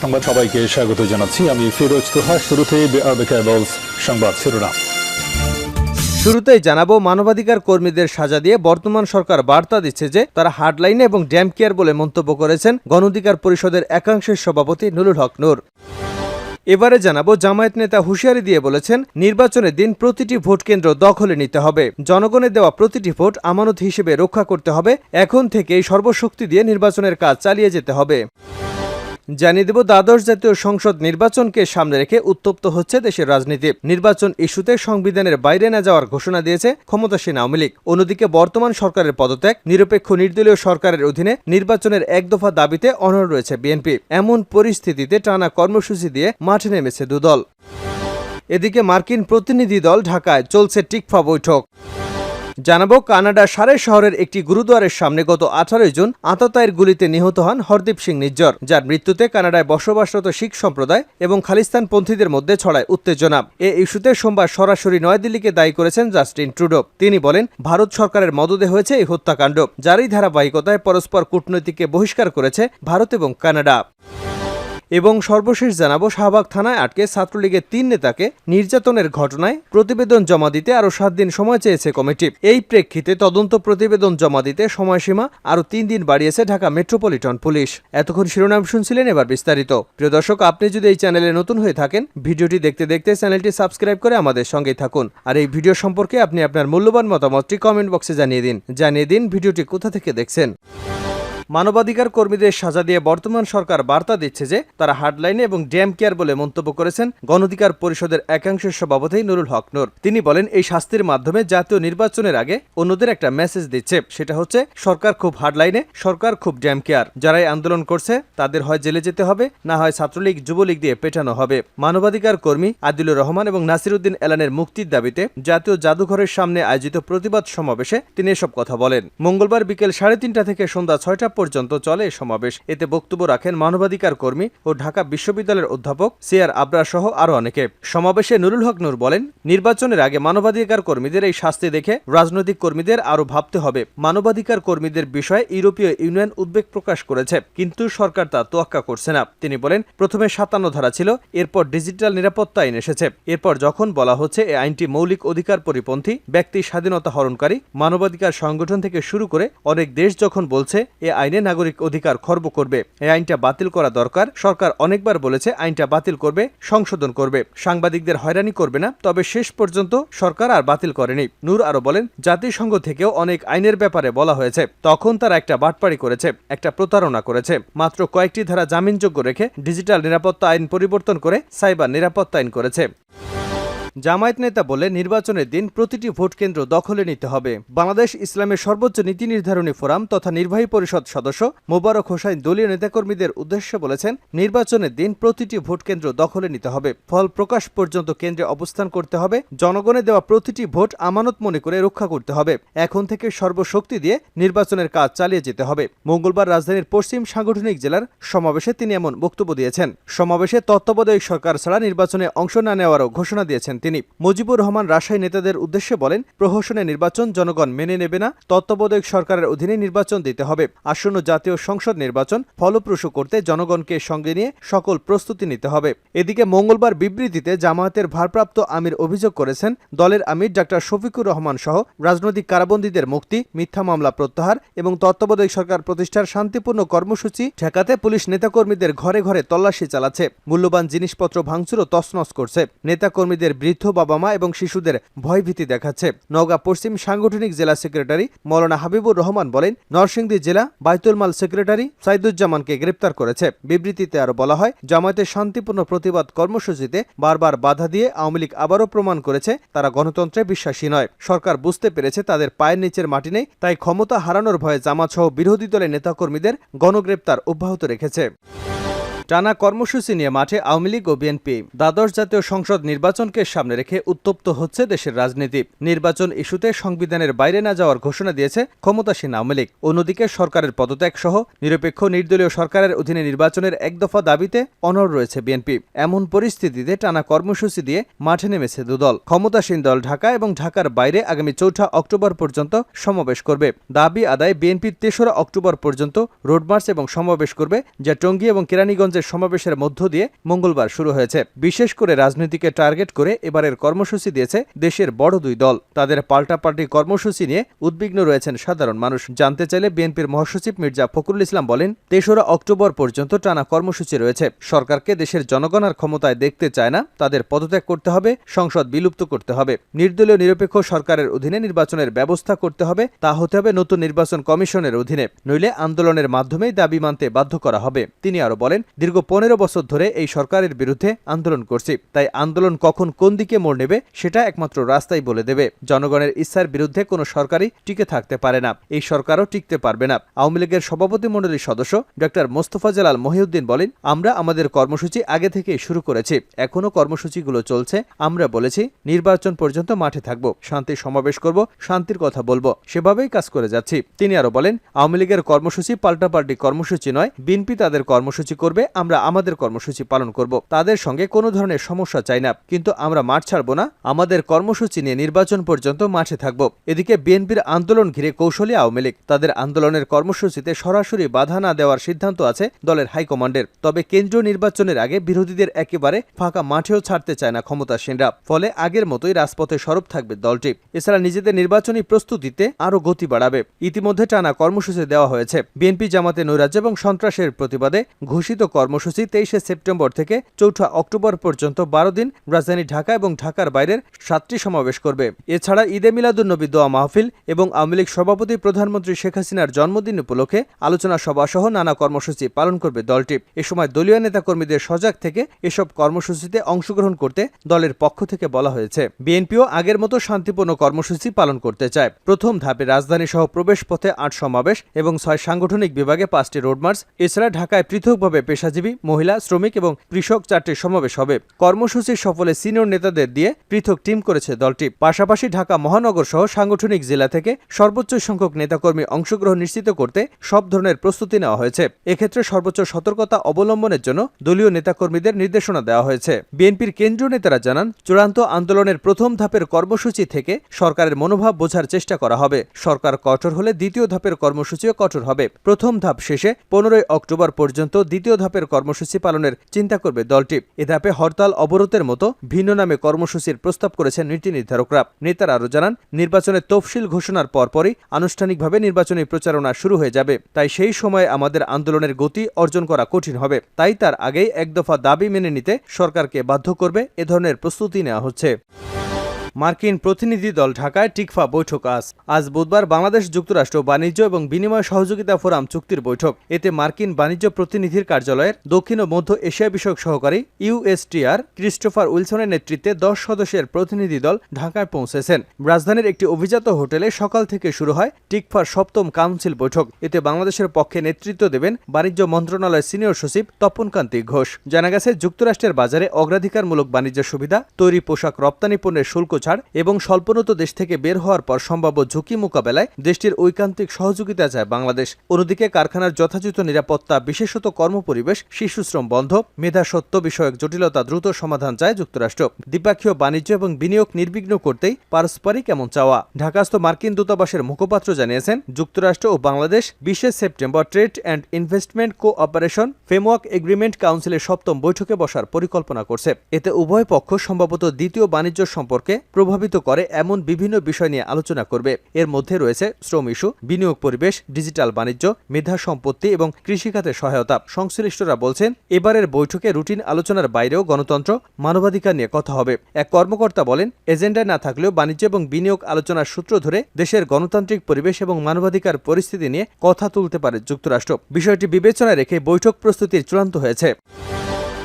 সংবাদ সবাইকে স্বাগত জানাচ্ছি। আমি ফিরোজ তোহা বিআরবি সংবাদ শিরোনাম। শুরুতেই জানাব, মানবাধিকার কর্মীদের সাজা দিয়ে বর্তমান সরকার বার্তা দিচ্ছে যে তারা হার্ডলাইনে এবং ড্যাম কেয়ার বলে মন্তব্য করেছেন গণঅধিকার পরিষদের একাংশের সভাপতি নুরুল হক নূর। এবারে জানাব, জামায়াত নেতা হুঁশিয়ারি দিয়ে বলেছেন, নির্বাচনের দিন প্রতিটি ভোট কেন্দ্র দখলে নিতে হবে। জনগণের দেওয়া প্রতিটি ভোট আমানত হিসেবে রক্ষা করতে হবে। এখন থেকেই সর্বশক্তি দিয়ে নির্বাচনের কাজ চালিয়ে যেতে হবে। জানিয়ে দেব, দ্বাদশ জাতীয় সংসদ নির্বাচনকে সামনে রেখে উত্তপ্ত হচ্ছে দেশের রাজনীতি। নির্বাচন ইস্যুতে সংবিধানের বাইরে না যাওয়ার ঘোষণা দিয়েছে ক্ষমতাসীন আওয়ামী লীগ। অন্যদিকে বর্তমান সরকারের পদত্যাগ, নিরপেক্ষ নির্দলীয় সরকারের অধীনে নির্বাচনের এক দফা দাবিতে অনর রয়েছে বিএনপি। এমন পরিস্থিতিতে টানা কর্মসূচি দিয়ে মাঠে নেমেছে দুদল। এদিকে মার্কিন প্রতিনিধি দল ঢাকায় চলছে টিকফা বৈঠক। জানাব, কানাডা সারে শহরের একটি গুরুদ্বারের সামনে গত আঠারোই জুন আততায়ের গুলিতে নিহত হন হরদীপ সিং নিজ্জর, যার মৃত্যুতে কানাডায় বসবাসরত শিখ সম্প্রদায় এবং খালিস্তানপন্থীদের মধ্যে ছড়ায় উত্তেজনা। এ ইস্যুতে সোমবার সরাসরি নয়াদিল্লিকে দায়ী করেছেন জাস্টিন ট্রুডো। তিনি বলেন, ভারত সরকারের মদদে হয়েছে এই হত্যাকাণ্ড, যারই ধারাবাহিকতায় পরস্পর কূটনৈতিককে বহিষ্কার করেছে ভারত এবং কানাডা। এবং সর্বশেষ জানাব, শাহবাগ থানায় আটকে ছাত্রলীগের তিন নেতাকে নির্যাতনের ঘটনায় প্রতিবেদন জমা দিতে আরও সাত দিন সময় চেয়েছে কমিটি। এই প্রেক্ষিতে তদন্ত প্রতিবেদন জমা দিতে সময়সীমা আরও তিন দিন বাড়িয়েছে ঢাকা মেট্রোপলিটন পুলিশ। এতক্ষণ শিরোনাম শুনছিলেন এবার বিস্তারিত। প্রিয় দর্শক, আপনি যদি এই চ্যানেলে নতুন হয়ে থাকেন, ভিডিওটি দেখতে দেখতে চ্যানেলটি সাবস্ক্রাইব করে আমাদের সঙ্গেই থাকুন। আর এই ভিডিও সম্পর্কে আপনি আপনার মূল্যবান মতামতটি কমেন্ট বক্সে জানিয়ে দিন। জানিয়ে দিন ভিডিওটি কোথা থেকে দেখছেন। মানবাধিকার কর্মীদের সাজা দিয়ে বর্তমান সরকার বার্তা দিচ্ছে যে তারা হার্ডলাইনে এবং ড্যাম কেয়ার বলে মন্তব্য করেছেন গণঅধিকার পরিষদের একাংশের সভাপতি নুরুল হক নূর। তিনি বলেন, এই শাস্তির মাধ্যমে জাতীয় নির্বাচনের আগে অন্যদের একটা মেসেজ দিচ্ছে। সেটা হচ্ছে, সরকার খুব হার্ডলাইনে, সরকার খুব ড্যাম কেয়ার। যারাই আন্দোলন করছে, তাদের হয় জেলে যেতে হবে, না হয় ছাত্রলীগ, যুবলীগ দিয়ে পেটানো হবে। মানবাধিকার কর্মী আদিলুর রহমান এবং নাসিরুদ্দিন এলানের মুক্তির দাবিতে জাতীয় জাদুঘরের সামনে আয়োজিত প্রতিবাদ সমাবেশে তিনি এসব কথা বলেন। মঙ্গলবার বিকেল সাড়ে তিনটা থেকে সন্ধ্যা ছয়টা পর্যন্ত চলে সমাবেশ। এতে বক্তব্য রাখেন মানবাধিকার কর্মী ও ঢাকা বিশ্ববিদ্যালয়ের অধ্যাপক সিআর আবরা সহ আরও অনেকে। সমাবেশে নুরুল হক নূর বলেন, নির্বাচনের আগে মানবাধিকার কর্মীদের এই শাস্তি দেখে রাজনৈতিক কর্মীদের আরও ভাবতে হবে। মানবাধিকার কর্মীদের বিষয়ে ইউরোপীয় ইউনিয়ন উদ্বেগ প্রকাশ করেছে, কিন্তু সরকার তা তোয়াক্কা করছে না। তিনি বলেন, প্রথমে সাতান্ন ধারা ছিল, এরপর ডিজিটাল নিরাপত্তা আইন এসেছে। এরপর যখন বলা হচ্ছে এই আইনটি মৌলিক অধিকার পরিপন্থী, ব্যক্তি স্বাধীনতা হরণকারী, মানবাধিকার সংগঠন থেকে শুরু করে অনেক দেশ যখন বলছে এ আইনে নাগরিক অধিকার খর্ব করবে। এই আইনটা বাতিল করা দরকার। সরকার অনেকবার বলেছে আইনটা বাতিল করবে, সংশোধন করবে। সাংবাদিকদের হয়রানি করবে না, তবে শেষ পর্যন্ত সরকার আর বাতিল করেনি। নূর আরও বলেন, জাতিসংঘ থেকেও অনেক আইনের ব্যাপারে বলা হয়েছে। তখন তারা একটা বাটপাড়ি করেছে, একটা প্রতারণা করেছে। মাত্র কয়েকটি ধারা জামিনযোগ্য রেখে ডিজিটাল নিরাপত্তা আইন পরিবর্তন করে সাইবার নিরাপত্তা আইন করেছে। জামায়াত নেতা বলে নির্বাচনের দিন প্রতিটি ভোট কেন্দ্র দখলে নিতে হবে। বাংলাদেশ ইসলামের সর্বোচ্চ নীতি নির্ধারণী ফোরাম তথা নির্বাহী পরিষদ সদস্য মোবারক হোসাইন দলীয় নেতাকর্মীদের উদ্দেশ্যে বলেছেন, নির্বাচনের দিন প্রতিটি ভোট কেন্দ্র দখলে নিতে হবে। ফল প্রকাশ পর্যন্ত কেন্দ্রে অবস্থান করতে হবে। জনগণে দেওয়া প্রতিটি ভোট আমানত মনে করে রক্ষা করতে হবে। এখন থেকে সর্বশক্তি দিয়ে নির্বাচনের কাজ চালিয়ে যেতে হবে। মঙ্গলবার রাজধানীর পশ্চিম সাংগঠনিক জেলার সমাবেশে তিনি এমন বক্তব্য দিয়েছেন। সমাবেশে তত্ত্বাবধায়ক সরকার ছাড়া নির্বাচনে অংশ না নেওয়ারও ঘোষণা দিয়েছেন তিনি। মুজিবুর রহমান রাজশাহী নেতাদের উদ্দেশ্যে বলেন, প্রহসনে নির্বাচন জনগণ মেনে নেবে না, তত্ত্বাবধায়ক সরকারের অধীনে নির্বাচন দিতে হবে। আসন্ন জাতীয় সংসদ নির্বাচন ফলপ্রসূ করতে জনগণকে সঙ্গে নিয়ে সকল প্রস্তুতি নিতে হবে। এদিকে মঙ্গলবার বিবৃতিতে জামায়াতের ভারপ্রাপ্ত আমির অভিযোগ করেছেন, দলের আমির ডাক্তার শফিকুর রহমান সহ রাজনৈতিক কারাবন্দীদের মুক্তি, মিথ্যা মামলা প্রত্যাহার এবং তত্ত্বাবধায়ক সরকার প্রতিষ্ঠার শান্তিপূর্ণ কর্মসূচি ঠেকাতে পুলিশ নেতাকর্মীদের ঘরে ঘরে তল্লাশি চালাচ্ছে। মূল্যবান জিনিসপত্র ভাঙচুর ও তছনছ করছে। নেতাকর্মীদের বৃদ্ধ বাবা মা এবং শিশুদের ভয়ভীতি দেখাচ্ছে। নওগাঁ পশ্চিম সাংগঠনিক জেলা সেক্রেটারি মৌলানা হাবিবুর রহমান বলেন, নরসিংদী জেলা বাইতুল মাল সেক্রেটারি সাইদুজ্জামানকে গ্রেপ্তার করেছে। বিবৃতিতে আরও বলা হয় জামায়াতের শান্তিপূর্ণ প্রতিবাদ কর্মসূচিতে বারবার বাধা দিয়ে আওয়ামী লীগ আবারও প্রমাণ করেছে, তারা গণতন্ত্রে বিশ্বাসী নয়। সরকার বুঝতে পেরেছে তাদের পায়ের নিচের মাটি নেই, তাই ক্ষমতা হারানোর ভয়ে জামাত সহ বিরোধী দলের নেতাকর্মীদের গণগ্রেপ্তার অব্যাহত রেখেছে। টানা কর্মসূচি নিয়ে মাঠে আওয়ামী লীগ ও বিএনপি। দ্বাদশ জাতীয় সংসদ নির্বাচনকে সামনে রেখে উত্তপ্ত হচ্ছে দেশের রাজনীতি। নির্বাচন ইস্যুতে সংবিধানের বাইরে না যাওয়ার ঘোষণা দিয়েছে ক্ষমতাসীন আওয়ামী লীগ। অন্যদিকে সরকারের পদত্যাগ সহ নিরপেক্ষ নির্দলীয় সরকারের অধীনে নির্বাচনের এক দফা দাবিতে অনড় রয়েছে বিএনপি। এমন পরিস্থিতিতে টানা কর্মসূচি দিয়ে মাঠে নেমেছে দুদল। ক্ষমতাসীন দল ঢাকা এবং ঢাকার বাইরে আগামী চৌঠা অক্টোবর পর্যন্ত সমাবেশ করবে। দাবি আদায় বিএনপি তেসরা অক্টোবর পর্যন্ত রোডমার্চ এবং সমাবেশ করবে, যা টঙ্গী এবং কেরানীগঞ্জে রাজ্যের সমাবেশের মধ্য দিয়ে মঙ্গলবার শুরু হয়েছে। বিশেষ করে রাজনীতিকে টার্গেট করে এবারের কর্মসূচি দিয়েছে দেশের বড় দুই দল। তাদের পাল্টাপাল্টি কর্মসূচি নিয়ে উদ্বিগ্ন রয়েছেন সাধারণ মানুষ। জানতে চাইলে বিএনপির মহাসচিব মির্জা ফখরুল ইসলাম বলেন, তেসরা অক্টোবর পর্যন্ত টানা কর্মসূচি রয়েছে। সরকারকে দেশের জনগণ আর ক্ষমতায় দেখতে চায় না। তাদের পদত্যাগ করতে হবে, সংসদ বিলুপ্ত করতে হবে। নির্দলীয় নিরপেক্ষ সরকারের অধীনে নির্বাচনের ব্যবস্থা করতে হবে, তা হতে হবে নতুন নির্বাচন কমিশনের অধীনে। নইলে আন্দোলনের মাধ্যমেই দাবি মানতে বাধ্য করা হবে। তিনি আরও বলেন দীর্ঘ পনেরো বছর ধরে এই সরকারের বিরুদ্ধে আন্দোলন করছি। তাই আন্দোলন কখন কোন দিকে মোড় নেবে, সেটা একমাত্র রাস্তাই বলে দেবে। জনগণের ইচ্ছার বিরুদ্ধে কোনো সরকারই টিকে থাকতে পারে না। এই সরকারও টিকতে পারবে না। আওয়ামী লীগের সভাপতি মণ্ডলীর সদস্য ডক্টর মোস্তফা জালাল মহিউদ্দিন বলেন, আমরা আমাদের কর্মসূচি আগে থেকেই শুরু করেছি। এখনও কর্মসূচিগুলো চলছে। আমরা বলেছি, নির্বাচন পর্যন্ত মাঠে থাকব। শান্তি সমাবেশ করব, শান্তির কথা বলব। সেভাবেই কাজ করে যাচ্ছি। তিনি আরও বলেন, আওয়ামী লীগের কর্মসূচি পাল্টাপাল্টি কর্মসূচি নয়। বিএনপি তাদের কর্মসূচি করবে। আমরা আমাদের কর্মসূচি পালন করব। তাদের সঙ্গে কোনো ধরনের সমস্যা চাই না। কিন্তু আমরা মাঠ ছাড়ব না। আমাদের কর্মসূচি নিয়ে নির্বাচন পর্যন্ত মাঠে থাকব। এদিকে বিএনপির আন্দোলন ঘিরে কৌশলী আওয়ামী লীগ। তাদের আন্দোলনের কর্মসূচিতে সরাসরি বাধা না দেওয়ার সিদ্ধান্ত আছে দলের হাইকমান্ডের। তবে কেন্দ্রীয় নির্বাচনের আগে বিরোধীদের একেবারে ফাঁকা মাঠেও ছাড়তে চায় না ক্ষমতাসীনরা। ফলে আগের মতোই রাজপথে সরব থাকবে দলটি। এছাড়া নিজেদের নির্বাচনী প্রস্তুতিতে আরও গতি বাড়াবে। ইতিমধ্যে টানা কর্মসূচি দেওয়া হয়েছে। বিএনপি জামাতে নৈরাজ্য এবং সন্ত্রাসের প্রতিবাদে ঘোষিত কর্মসূচি তেইশে সেপ্টেম্বর থেকে চৌঠা অক্টোবর পর্যন্ত বারো দিন রাজধানী ঢাকা এবং ঢাকার বাইরের সাতটি সমাবেশ করবে। এছাড়া ঈদে মিলাদুন্নবী দোয়া মাহফিল এবং আওয়ামী লীগ সভাপতি প্রধানমন্ত্রী শেখ হাসিনার জন্মদিন উপলক্ষে আলোচনা সভা সহ নানা কর্মসূচি পালন করবে দলটি। এ সময় দলীয় নেতাকর্মীদের সজাগ থেকে এসব কর্মসূচিতে অংশগ্রহণ করতে দলের পক্ষ থেকে বলা হয়েছে। বিএনপিও আগের মতো শান্তিপূর্ণ কর্মসূচি পালন করতে চায়। প্রথম ধাপে রাজধানী সহ প্রবেশ পথে আট সমাবেশ এবং ছয় সাংগঠনিক বিভাগে পাঁচটি রোডমার্চ। এছাড়া ঢাকায় পৃথকভাবে পেশাজীবী মহিলা, শ্রমিক এবং কৃষক চারটি সমাবেশ হবে। কর্মসূচির সফলে সিনিয়র নেতাদের দিয়ে পৃথক টিম করেছে দলটি। পাশাপাশি ঢাকা মহানগর সহ সাংগঠনিক জেলা থেকে সর্বোচ্চ সংখ্যক নেতাকর্মী অংশগ্রহণ নিশ্চিত করতে সব ধরনের প্রস্তুতি নেওয়া হয়েছে। এক্ষেত্রে সর্বোচ্চ সতর্কতা অবলম্বনের জন্য দলীয় নেতাকর্মীদের নির্দেশনা দেওয়া হয়েছে। বিএনপির কেন্দ্রীয় নেতারা জানান, চূড়ান্ত আন্দোলনের প্রথম ধাপের কর্মসূচি থেকে সরকারের মনোভাব বোঝার চেষ্টা করা হবে। সরকার কঠোর হলে দ্বিতীয় ধাপের কর্মসূচিও কঠোর হবে। প্রথম ধাপ শেষে পনেরোই অক্টোবর পর্যন্ত দ্বিতীয় ধাপের কর্মসূচি পালনের চিন্তা করবে দলটি। এ ধাপে হরতাল অবরোধের মতো ভিন্ন নামে কর্মসূচির প্রস্তাব করেছেন নীতি নির্ধারকরা। নেতারা আরও জানান নির্বাচনের তফসিল ঘোষণার পরপরই আনুষ্ঠানিকভাবে নির্বাচনী প্রচারণা শুরু হয়ে যাবে। তাই সেই সময়ে আমাদের আন্দোলনের গতি অর্জন করা কঠিন হবে। তাই তার আগেই এক দফা দাবি মেনে নিতে সরকারকে বাধ্য করবে। এ ধরনের প্রস্তুতি নেওয়া হচ্ছে। মার্কিন প্রতিনিধি দল ঢাকায় টিকফা বৈঠক আজ। আজ বুধবার বাংলাদেশ যুক্তরাষ্ট্র বাণিজ্য এবং বিনিময় সহযোগিতা ফোরাম চুক্তির বৈঠক। এতে মার্কিন বাণিজ্য প্রতিনিধির কার্যালয়ের দক্ষিণ ও মধ্য এশিয়া বিষয়ক সহকারী ইউএসটিআর ক্রিস্টোফার উইলসনের নেতৃত্বে দশ সদস্যের প্রতিনিধি দল ঢাকায় পৌঁছেছেন। রাজধানীর একটি অভিজাত হোটেলে সকাল থেকে শুরু হয় টিকফার সপ্তম কাউন্সিল বৈঠক। এতে বাংলাদেশের পক্ষে নেতৃত্ব দেবেন বাণিজ্য মন্ত্রণালয়ের সিনিয়র সচিব তপন কান্তি ঘোষ। জানা গেছে, যুক্তরাষ্ট্রের বাজারে অগ্রাধিকারমূলক বাণিজ্য সুবিধা, তৈরি পোশাক রপ্তানি পণ্যের শুল্ক ছাড় এবং স্বল্পোন্নত দেশ থেকে বের হওয়ার পর সম্ভাব্য ঝুঁকি মোকাবেলায় দেশটির ঐকান্তিক সহযোগিতা চায় বাংলাদেশ। অন্যদিকে কারখানার যথাযথ নিরাপত্তা, বিশেষত কর্মপরিবেশ, শিশুশ্রম বন্ধ, মেধা মেধাসত্ব বিষয়ক জটিলতা দ্রুত সমাধান চায় যুক্তরাষ্ট্র। দ্বিপাক্ষীয় বাণিজ্য এবং বিনিয়োগ নির্বিঘ্ন করতেই পারস্পরিক এমন চাওয়া। ঢাকাস্থ মার্কিন দূতাবাসের মুখপাত্র জানিয়েছেন, যুক্তরাষ্ট্র ও বাংলাদেশ বিশে September trade and investment cooperation framework agreement কাউন্সিলের সপ্তম বৈঠকে বসার পরিকল্পনা করছে। এতে উভয় পক্ষ সম্ভবত দ্বিতীয় বাণিজ্য সম্পর্কে প্রভাবিত করে এমন বিভিন্ন বিষয় নিয়ে আলোচনা করবে। এর মধ্যে রয়েছে শ্রম ইস্যু, বিনিয়োগ পরিবেশ, ডিজিটাল বাণিজ্য, মেধা সম্পত্তি এবং কৃষিখাতে সহায়তা। সংশ্লিষ্টরা বলছেন, এবারের বৈঠকে রুটিন আলোচনার বাইরেও গণতন্ত্র, মানবাধিকার নিয়ে কথা হবে। এক কর্মকর্তা বলেন, এজেন্ডায় না থাকলেও বাণিজ্য এবং বিনিয়োগ আলোচনার সূত্র ধরে দেশের গণতান্ত্রিক পরিবেশ এবং মানবাধিকার পরিস্থিতি নিয়ে কথা তুলতে পারে যুক্তরাষ্ট্র। বিষয়টি বিবেচনায় রেখে বৈঠক প্রস্তুতির চূড়ান্ত হয়েছে।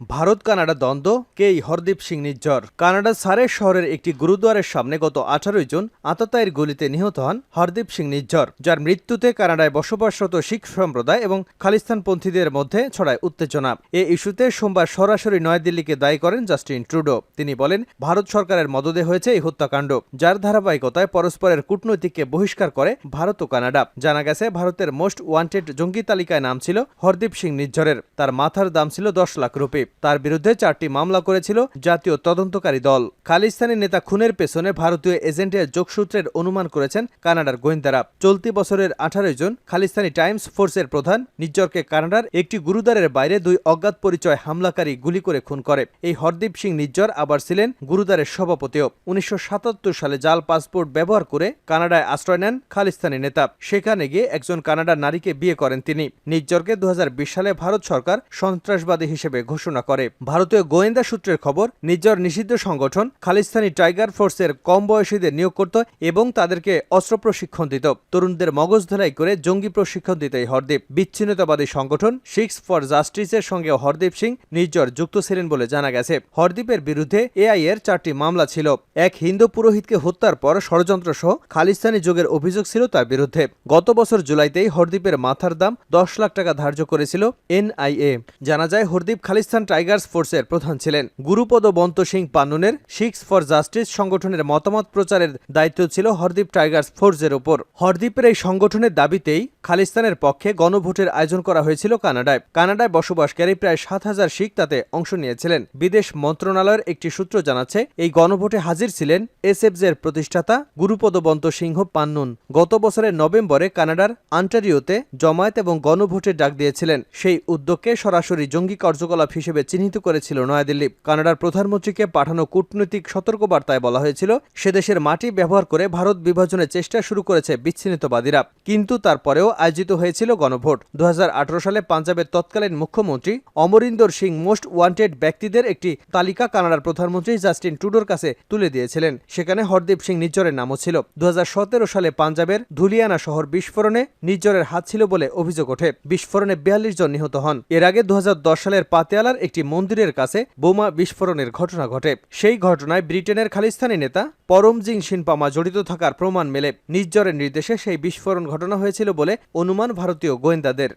ভারত কানাডা দ্বন্দ্ব, কেই হরদীপ সিং নির্ঝর কানাডার সারের শহরের একটি গুরুদ্বারের সামনে গত আঠারোই জুন আততায়ের গুলিতে নিহত হন হরদীপ সিং নির্ঝর যার মৃত্যুতে কানাডায় বসবাসরত শিখ সম্প্রদায় এবং খালিস্তানপন্থীদের মধ্যে ছড়ায় উত্তেজনা। এ ইস্যুতে সোমবার সরাসরি নয়াদিল্লিকে দায়ী করেন জাস্টিন ট্রুডো। তিনি বলেন, ভারত সরকারের মদদে হয়েছে এই হত্যাকাণ্ড, যার ধারাবাহিকতায় পরস্পরের কূটনৈতিককে বহিষ্কার করে ভারত ও কানাডা। জানা গেছে, ভারতের মোস্ট ওয়ান্টেড জঙ্গি তালিকায় নাম ছিল হরদীপ সিং নির্ঝরের তার মাথার দাম ছিল দশ লাখ রুপি। তার বিরুদ্ধে চারটি মামলা করেছিল জাতীয় তদন্তকারী দল। খালিস্তানি নেতা খুনের পেছনে ভারতীয় এজেন্টের যোগসূত্রের অনুমান করেছেন কানাডার গোয়েন্দারা। চলতি বছরের আঠারোই জন খালিস্তানি টাইমস ফোর্সের প্রধান নিজ্জরকে কানাডার একটি গুরুদ্বারের বাইরে দুই অজ্ঞাত পরিচয় হামলাকারী গুলি করে খুন করে। এই হরদীপ সিং নিজ্জর আবার ছিলেন গুরুদ্বারের সভাপতিও। উনিশশো সাতাত্তর সালে জাল পাসপোর্ট ব্যবহার করে কানাডায় আশ্রয় নেন খালিস্তানি নেতা। সেখানে গিয়ে একজন কানাডার নারীকে বিয়ে করেন তিনি। নিজ্জরকে দু হাজার বিশ সালে ভারত সরকার সন্ত্রাসবাদী হিসেবে ঘোষণা করে। ভারতীয় গোয়েন্দা সূত্রের খবর, নিজ্জর নিষিদ্ধ সংগঠন খালিস্তানি টাইগার ফোর্সের কম বয়সীদের নিয়োগ করত এবং তাদেরকে অস্ত্র প্রশিক্ষণ দিত। তরুণদের মগজ ধলাই করে জঙ্গি প্রশিক্ষণ দিত এই হরদীপ। বিচ্ছিন্নতাবাদী সংগঠন সিক্স ফর জাস্টিসের সঙ্গে হরদীপ সিং নির্জর যুক্ত ছিলেন বলে জানা গেছে। হরদীপের বিরুদ্ধে এআই এর চারটি মামলা ছিল। এক হিন্দু পুরোহিতকে হত্যার পর ষড়যন্ত্র সহ খালিস্তানি যোগের অভিযোগ ছিল তার বিরুদ্ধে। গত বছর জুলাইতেই হরদীপের মাথার দাম দশ লাখ টাকা ধার্য করেছিল এনআইএ। জানা যায়, হরদীপ খালিস্তান টাইগার্স ফোর্সের প্রধান ছিলেন। গুরুপদ বন্ত সিং পান্নুনের সিক্স ফর জাস্টিস সংগঠনের মতামত প্রচারের দায়িত্ব ছিল হরদীপ টাইগার্স ফোর্সের ওপর। হরদীপের এই সংগঠনের দাবিতেই খালিস্তানের পক্ষে গণভোটের আয়োজন করা হয়েছিল কানাডায়। কানাডায় বসবাসকারী প্রায় সাত হাজার শিখ তাতে অংশ নিয়েছিলেন। বিদেশ মন্ত্রণালয়ের একটি সূত্র জানাচ্ছে, এই গণভোটে হাজির ছিলেন এসএফজের প্রতিষ্ঠাতা গুরুপদবন্ত সিংহ পান্নুন। গত বছরের নভেম্বরে কানাডার আন্টারিওতে জমায়েত এবং গণভোটের ডাক দিয়েছিলেন। সেই উদ্যোগকে সরাসরি জঙ্গি কার্যকলাপ হিসেবে চিহ্নিত করেছিল নয়াদিল্লি। কানাডার প্রধানমন্ত্রীকে পাঠানো কূটনৈতিক সতর্কবার্তায় বলা হয়েছিল, সে দেশের মাটি ব্যবহার করে ভারত বিভাজনের চেষ্টা শুরু করেছে বিচ্ছিন্নতাবাদীরা। কিন্তু তারপরেও আয়োজিত হয়েছিল গণভোট। দু সালে পাঞ্জাবের তৎকালীন মুখ্যমন্ত্রী অমরিন্দর সিং মোস্ট ওয়ান্টেড ব্যক্তিদের একটি তালিকা কানাডার প্রধানমন্ত্রী জাস্টিন টুডোর কাছে তুলে দিয়েছিলেন। সেখানে হরদীপ সিং নিজ্জরের নামও ছিল। দু হাজার সতেরো সালে পাঞ্জাবের ধুলিয়ানা শহর বিস্ফোরণে নিজ্জরের হাত ছিল বলে অভিযোগ ওঠে। বিস্ফোরণে বিয়াল্লিশ জন নিহত হন। এর আগে দু হাজার দশ সালের পাতিয়ালার একটি মন্দিরের কাছে বোমা বিস্ফোরণের ঘটনা ঘটে। সেই ঘটনায় ব্রিটেনের খালিস্তানি নেতা পরমজিং সিনপামা জড়িত থাকার প্রমাণ মেলে। নিজ্জরের নির্দেশে সেই বিস্ফোরণ ঘটনা হয়েছিল বলে অনুমান ভারতীয় গোয়েন্দাদের।